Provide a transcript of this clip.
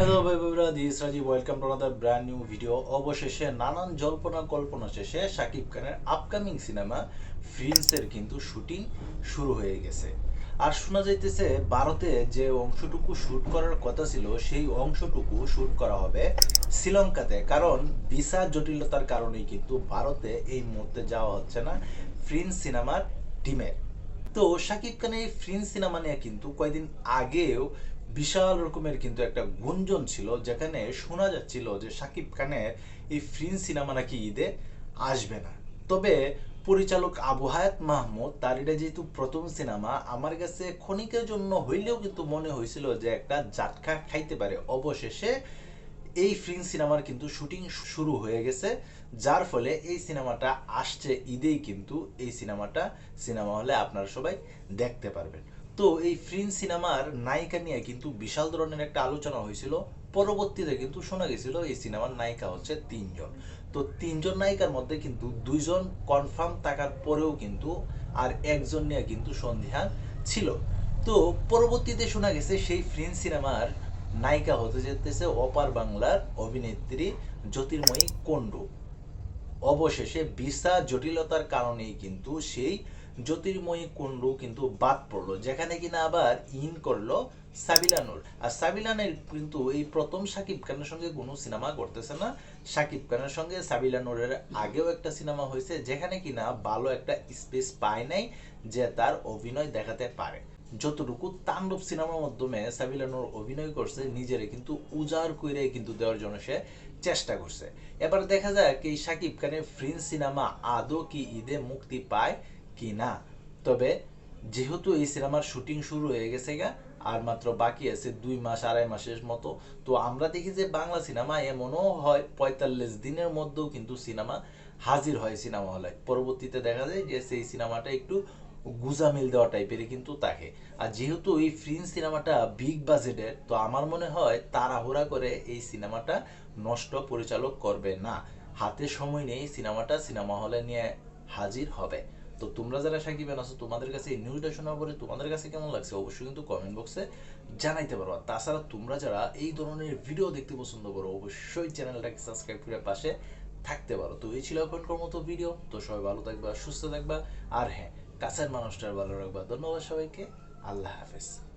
Hello ভাই বন্ধুরা this Rajib welcome to another brand new video অবশেষে নানান জল্পনা কল্পনা শেষে শাকিব খানের আপকামিং সিনেমা ফ্রিন্সের কিন্তু শুটিং শুরু হয়ে গেছে। আর শোনা যাইতেছে, ভারতে যে অংশটুকু শ্যুট করার কথা ছিল, সেই অংশটুকু শুট করা হবে শ্রীলঙ্কাতে। কারণ, ভিসা জটিলতার কারণেই কিন্তু ভারতে এই মুহূর্তে যাওয়া হচ্ছে না ফ্রিন্স সিনেমার টিমের তো শাকিব খানের এই ফ্রিন্স সিনেমা নিয়ে কিন্তু কয়েকদিন আগেও বিশাল রকমের কিন্তু একটা গুঞ্জন ছিল, যেখানে শোনা যাচ্ছিল যে শাকিব খানের এই ফ্রিন্স সিনেমা নাকি ঈদে আসবে না। তবে পরিচালক আবু হায়াত মাহমুদ, তার এটা যেহেতু প্রথম সিনেমা, আমার কাছে ক্ষণিকের জন্য হইলেও কিন্তু মনে হয়েছিল যে একটা জাটকা খাইতে পারে। অবশেষে এই ফ্রিন্স সিনেমার কিন্তু শুটিং শুরু হয়ে গেছে, যার ফলে এই সিনেমাটা আসছে ঈদেই কিন্তু এই সিনেমাটা সিনেমা হলে আপনারা সবাই দেখতে পারবেন। তো এই ফ্রিন্স সিনেমার নায়িকা নিয়ে কিন্তু বিশাল ধরনের একটা আলোচনা হয়েছিল, পরবর্তীতে কিন্তু শোনা গেছিল এই সিনেমার নায়িকা হচ্ছে তিনজন। তো তিনজন নায়িকার মধ্যে কিন্তু দুইজন কনফার্ম থাকার পরেও কিন্তু আর একজন নিয়ে কিন্তু সন্দেহান ছিল। তো পরবর্তীতে শোনা গেছে সেই ফ্রিন্স সিনেমার নায়িকা হতে যেতেছে অপার বাংলার অভিনেত্রী জ্যোতির্ময়ী কুণ্ডু অবশেষে ভিসা জটিলতার কারণেই কিন্তু সেই জ্যোতির্ময়ী কুণ্ডু কিন্তু বাদ পড়ল, যেখানে কিনা আবার ইন করল সাবিলানুর আর সাবিলানের কিন্তু এই প্রথম সাকিব খানের সঙ্গে কোনো সিনেমা করতেছে না। সাকিব খানের সঙ্গে সাবিলানুরের আগেও একটা সিনেমা হয়েছে, যেখানে কিনা ভালো একটা স্পেস পায় নাই যে তার অভিনয় দেখাতে পারে। যতটুকু তাণ্ডব সিনেমার মাধ্যমে সাবিলানুর অভিনয় করছে, নিজেরে কিন্তু উজাড় করে কিন্তু দেওয়ার জন্য সে চেষ্টা করছে। এবার দেখা যাক এই সাকিব খানের ফ্রিন্স সিনেমা আদৌ কি ঈদে মুক্তি পায় কি না। তবে যেহেতু এই সিনেমার শুটিং শুরু হয়ে গেছে গা, আর মাত্র বাকি আছে দুই মাস, আড়াই মাসের মতো, তো আমরা দেখি যে বাংলা সিনেমা এমনও হয়, পঁয়তাল্লিশ দিনের মধ্যেও কিন্তু সিনেমা হাজির হয় সিনেমা হলে। পরবর্তীতে দেখা যায় যে সেই সিনেমাটা একটু গুজামিল দেওয়া টাইপেরই কিন্তু থাকে আর যেহেতু এই ফ্রিন্স সিনেমাটা বিগ বাজেটের তো আমার মনে হয় তাড়াহুড়া করে এই সিনেমাটা নষ্ট পরিচালক করবে না। হাতে সময় নেই সিনেমাটা সিনেমা হলে নিয়ে হাজির হবে। তো তোমরা যারা সাকিবেন আছো, তোমাদের কাছে এই নিউজটা শোনার পরে তোমাদের কাছে কেমন লাগছে? অবশ্যই কিন্তু কমেন্ট বক্সে জানাইতে পারো। আর তাছাড়া তোমরা যারা এই ধরনের ভিডিও দেখতে পছন্দ করো, অবশ্যই চ্যানেলটাকে সাবস্ক্রাইব করে পাশে থাকতে পারো। তো এই ছিল এখনকার মতো ভিডিও তো সবাই ভালো থাকবা, সুস্থ থাকবা। আর হ্যাঁ কাছের মানুষটার ভালো রাখবা। ধন্যবাদ সবাইকে। আল্লাহ হাফেজ।